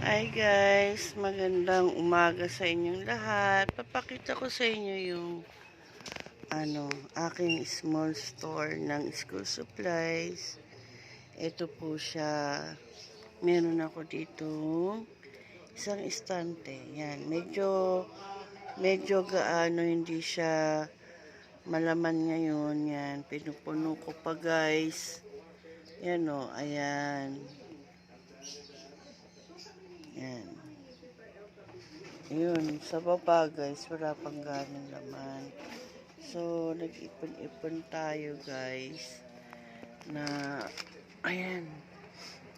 Hi guys, magandang umaga sa inyong lahat. Papakita ko sa inyo yung ano, aking small store ng school supplies. Ito po siya. Meron ako dito isang istante. Yan, medyo medyo gaano hindi siya malaman ngayon. Yan, pinupuno ko pa guys. Yan o, ayan. Yan. Yun, sa baba guys, wala pang ganong laman. So, nag-ipon-ipon tayo guys. Na, ayan.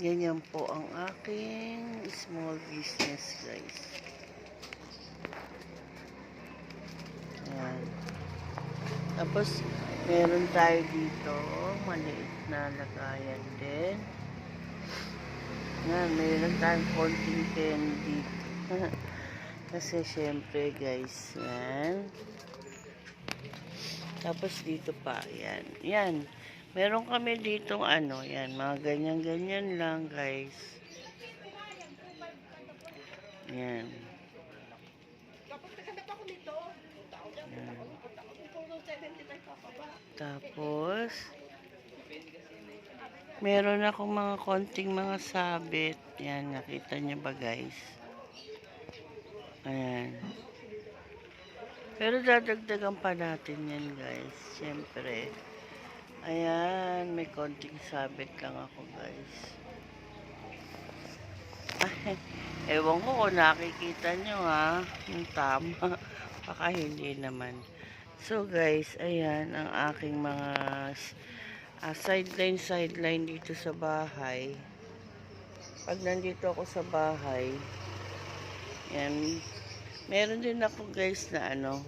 Ganyan po ang aking small business guys. Ayan. Tapos, meron tayo dito, maliit na lagayan din. Yan, mayroon tayong konting candy. Kasi syempre guys, yan. Tapos dito pa, yan. Yan. Meron kami dito ano, yan. Mga ganyan-ganyan lang guys. Yan. Yan. Tapos, meron akong mga konting mga sabit. Yan, nakita niyo ba guys? Ayan. Pero dadagdagan pa natin yan guys. Siyempre. Ayan, may konting sabit lang ako guys. Ay, ewan ko kung nakikita nyo ha. Yung tama. Baka hindi naman. So guys, ayan ang aking mga uh, sideline sideline dito sa bahay. Pag nandito ako sa bahay, yan, meron din ako guys na ano,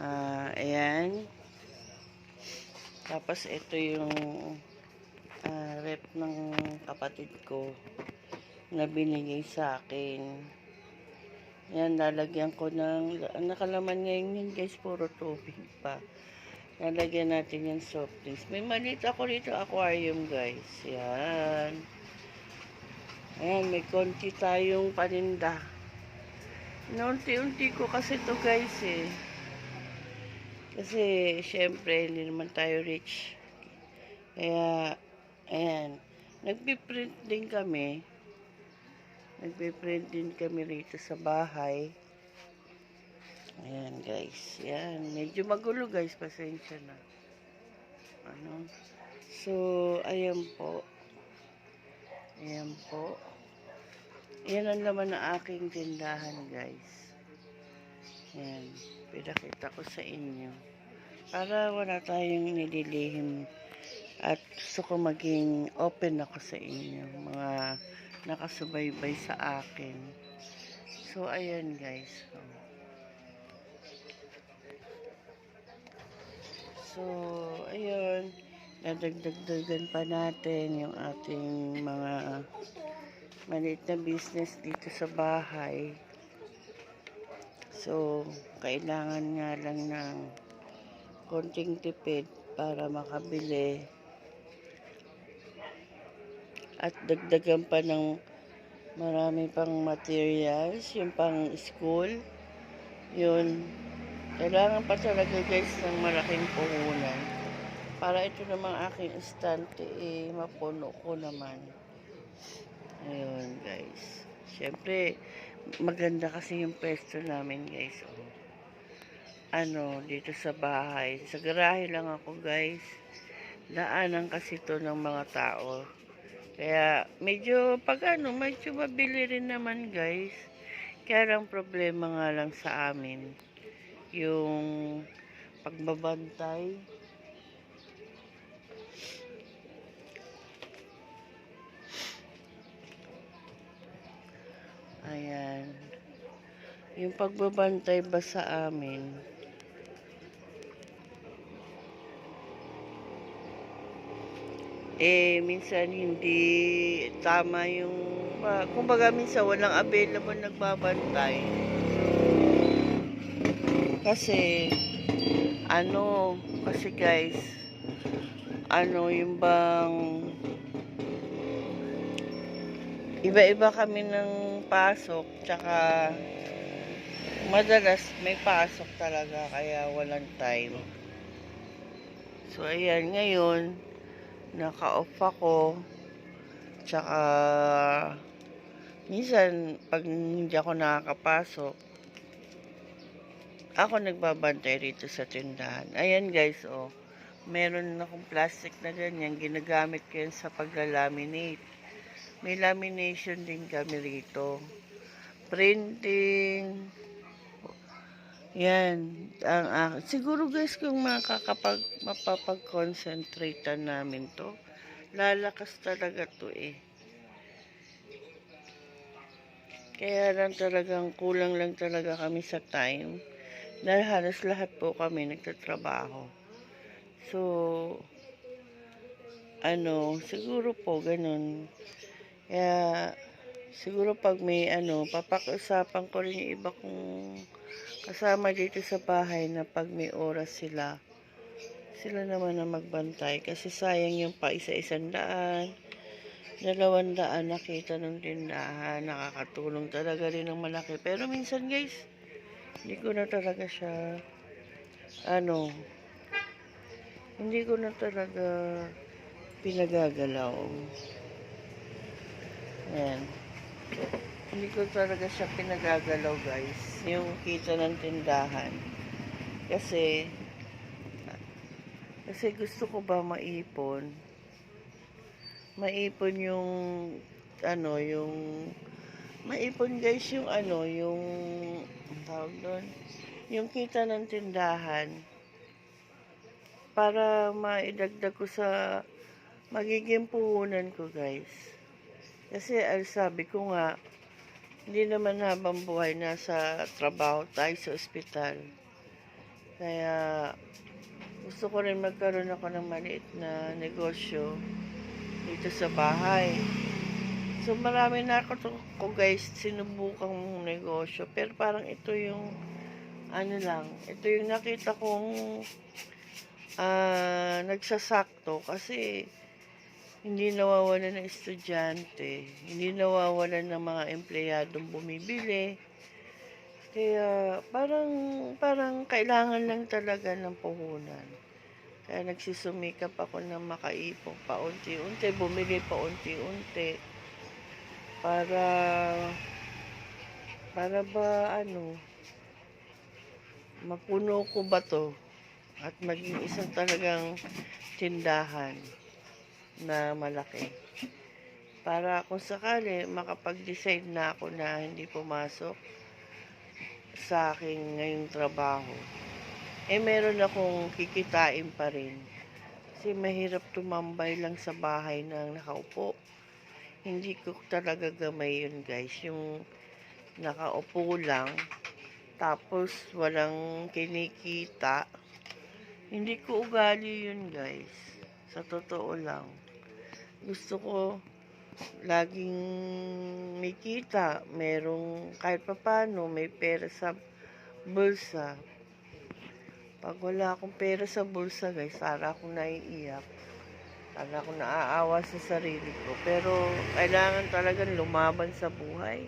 ah, ayan. Tapos ito yung ah, rep ng kapatid ko na binigay sa akin. Yan, lalagyan ko ng, nakalaman ngayon yun guys, puro tubig pa. Lalagyan natin yung soft drinks. May maliit ako dito aquarium guys. Yan. Ayan, may konti tayong paninda. Naunti-unti ko kasi to guys eh. Kasi, syempre, hindi naman tayo rich. Kaya, ayan. Nagpiprint din kami. Nagpiprint din kami rito sa bahay. Ayan guys. Yan. Medyo magulo guys. Pasensya na. Ano? So, ayan po. Ayan po. Yan ang laman ng aking tindahan guys. Ayan. Pinakita ko sa inyo. Para wala tayong nililihim. At gusto ko maging open ako sa inyo. Mga nakasubaybay sa akin. So, ayan guys. Oh. So, ayun. Nadagdagdagan pa natin yung ating mga maliit na business dito sa bahay. So, kailangan nga lang ng konting tipid para makabili. At dagdagan pa ng marami pang materials, yung pang school. Yun, kailangan pa talaga guys ng malaking puhunan. Para ito namang aking estante, eh, mapuno ko naman. Ayun guys. Siyempre, maganda kasi yung pwesto namin guys. Oh. Ano, dito sa bahay. Sa garahe lang ako guys. Daanan kasi to ng mga tao. Kaya, medyo, pag ano, medyo mabili rin naman guys. Kaya lang problema nga lang sa amin yung pagbabantay. Ayan. Yung pagbabantay ba sa amin? Eh, minsan hindi tama yung, uh, kumbaga minsan walang available nagbabantay. Kasi, ano, kasi guys, ano yung bang, iba-iba kami ng pasok, tsaka madalas may pasok talaga, kaya walang time. So, ayan, ngayon, naka-off ako, tsaka, minsan, pag hindi ako nakakapasok, ako nagbabantay rito sa tindahan. Ayan guys, oh. Meron akong plastic na ganyan. Ginagamit ko yan sa pagla-laminate. May lamination din kami rito. Printing. Yan. Ang, ah, siguro guys, kung makakapag, mapapag-concentrate namin to, lalakas talaga to eh. Kaya lang talagang kulang lang talaga kami sa time. Dahil halos lahat po kami nagtatrabaho. So, ano, siguro po ganun. Kaya, siguro pag may ano, papakiusapan ko rin yung iba kong kasama dito sa bahay na pag may oras sila, sila naman na magbantay. Kasi sayang yung pa isa-isang daan, dalawang daan nakita ng tindahan, nakakatulong talaga rin ng malaki. Pero minsan guys, hindi ko na talaga siya, ano, hindi ko na talaga pinagagalaw. Ayan. Hindi ko talaga siya pinagagalaw, guys. Yung kita ng tindahan. Kasi, kasi gusto ko ba maipon? Maipon yung, ano, yung, maipon guys yung ano, yung, tawag doon, yung kita ng tindahan para maidagdag ko sa magiging puhunan ko guys. Kasi al sabi ko nga, hindi naman habang buhay nasa trabaho tayo sa ospital. Kaya gusto ko rin magkaroon ako ng maliit na negosyo dito sa bahay. So marami na ako to, ko guys sinubukang negosyo pero parang ito yung ano lang, ito yung nakita kong ah nagsasakto kasi hindi nawawalan ng estudyante, hindi nawawalan ng mga empleyadong bumibili. Kaya parang parang kailangan lang talaga ng puhunan. Kaya nagsusumikap ako na makaipon pa unti-unti, bumili pa unti-unti para para ba ano mapuno ko ba to at maging isang talagang tindahan na malaki. Para kung sakali makapag-decide na ako na hindi pumasok sa aking ngayong trabaho, eh meron akong kikitain pa rin. Kasi mahirap tumambay lang sa bahay nang nakaupo. Hindi ko talaga gamay yun guys. Yung nakaupo lang, tapos walang kinikita. Hindi ko ugali yun guys. Sa totoo lang. Gusto ko laging may kita. Merong kahit papano may pera sa bulsa. Pag wala akong pera sa bulsa guys, para akong naiiyak. Para akong naaawa sa sarili ko. Pero kailangan talagang lumaban sa buhay.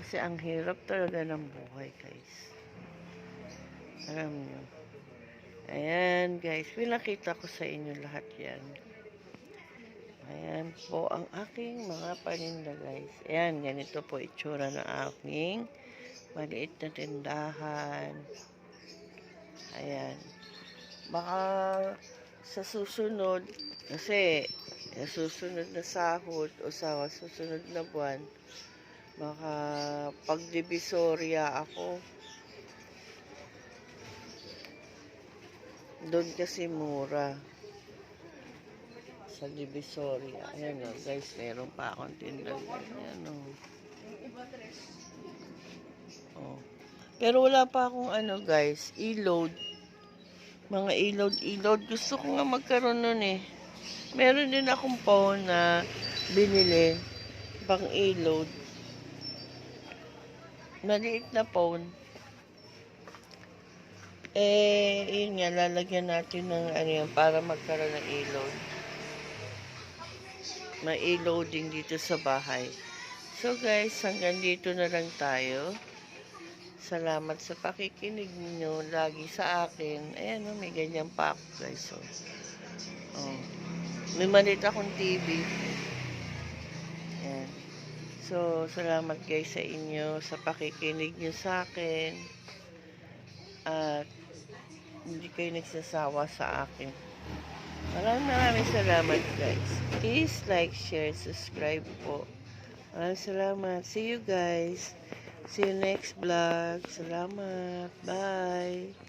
Kasi ang hirap talaga ng buhay guys. Alam niyo. Ayan guys, pinakita ko sa inyo lahat yan. Ayan po ang aking mga paninda guys. Ayan, ganito po itsura ng aking maliit na tindahan. Ayan. Baka sa susunod, kasi sa susunod na sahod o sa susunod na buwan, baka pagdivisorya ako. Doon kasi mura. Sa Divisoria. Ayan o, guys, meron pa akong tindahan. Ayan o. Oh. Pero wala pa akong ano, guys, e-load. Mga e-load, e-load. Gusto ko nga magkaroon nun eh. Meron din akong phone na binili pang e-load. Maliit na phone. Eh, yun nga, lalagyan natin ng ano yan, para magkaroon ng e-load. May e-loading dito sa bahay. So guys, hanggang dito na lang tayo. Salamat sa pakikinig niyo lagi sa akin. Ayan o, may ganyan pa ako guys. Oh. Oh. May malit akong TV. Ayan. So, salamat guys sa inyo, sa pakikinig niyo sa akin. At hindi kayo nagsasawa sa akin. Maraming maraming salamat guys. Please like, share, subscribe po. Maraming salamat. See you guys. See you next vlog. Salamat. Bye.